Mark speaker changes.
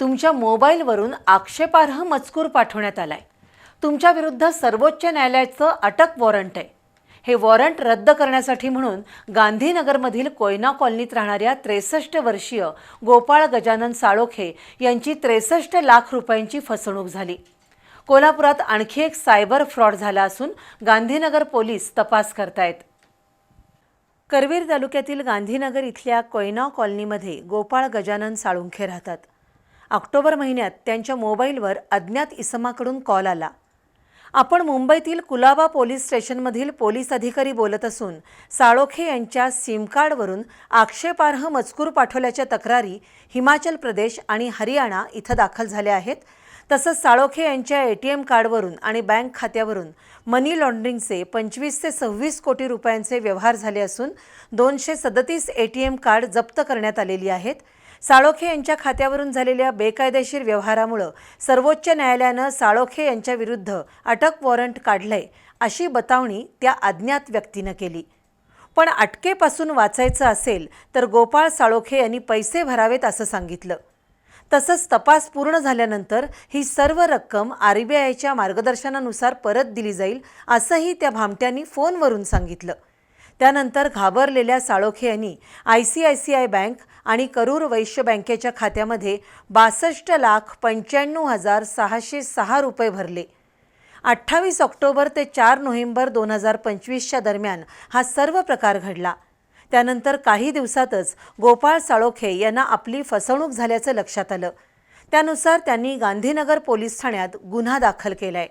Speaker 1: तुमच्या मोबाईलवरून आक्षेपार्ह मजकूर पाठवण्यात आलाय. तुमच्या विरुद्ध सर्वोच्च न्यायालयाचं अटक वॉरंट आहे. हे वॉरंट रद्द करण्यासाठी म्हणून गांधीनगरमधील कोयना कॉलनीत राहणाऱ्या त्रेसष्ट वर्षीय गोपाळ गजानन साळोखे यांची त्रेसष्ट लाख रुपयांची फसवणूक झाली. कोल्हापुरात आणखी एक सायबर फ्रॉड झाला असून गांधीनगर पोलीस तपास करतायत. करवीर तालुक्यातील गांधीनगर इथल्या कोयना कॉलनीमध्ये गोपाळ गजानन साळुंखे राहतात. ऑक्टोबर महिन्यात त्यांच्या मोबाईलवर अज्ञात इसमाकडून कॉल आला. आपण मुंबईतील कुलाबा पोलीस स्टेशनमधील पोलीस अधिकारी बोलत असून साळोखे यांच्या सिम कार्डवरून आक्षेपार्ह मजकूर पाठवल्याच्या तक्रारी हिमाचल प्रदेश आणि हरियाणा इथं दाखल झाल्या आहेत. तसंच साळोखे यांच्या ए टी एम कार्डवरून आणि बँक खात्यावरून मनी लॉन्ड्रिंगचे पंचवीस ते सव्वीस कोटी रुपयांचे व्यवहार झाले असून दोनशे सदतीस ए टी एम कार्ड जप्त करण्यात आलेली आहेत. साळोखे यांच्या खात्यावरून झालेल्या बेकायदेशीर व्यवहारामुळं सर्वोच्च न्यायालयानं साळोखे यांच्या विरुद्ध अटक वॉरंट काढलंय अशी बतावणी त्या अज्ञात व्यक्तीनं केली. पण अटकेपासून वाचायचं असेल तर गोपाळ साळोखे यांनी पैसे भरावेत असं सांगितलं. तसंच तपास पूर्ण झाल्यानंतर ही सर्व रक्कम आर बी आयच्या मार्गदर्शनानुसार परत दिली जाईल असंही त्या भामट्यांनी फोनवरून सांगितलं. त्यानंतर घाबरलेल्या साळोखे यांनी I C I C I bank आणि करूर वैश्य बँकेच्या खात्यामध्ये बासष्ट लाख पंच्याण्णव हजार सहाशे सहा रुपये भरले. अठ्ठावीस ऑक्टोबर ते चार नोव्हेंबर दोन हजार पंचवीसच्या दरम्यान हा सर्व प्रकार घडला. त्यानंतर काही दिवसातच गोपाळ साळोखे यांना आपली फसवणूक झाल्याचं लक्षात आलं. त्यानुसार त्यांनी गांधीनगर पोलीस ठाण्यात गुन्हा दाखल केला आहे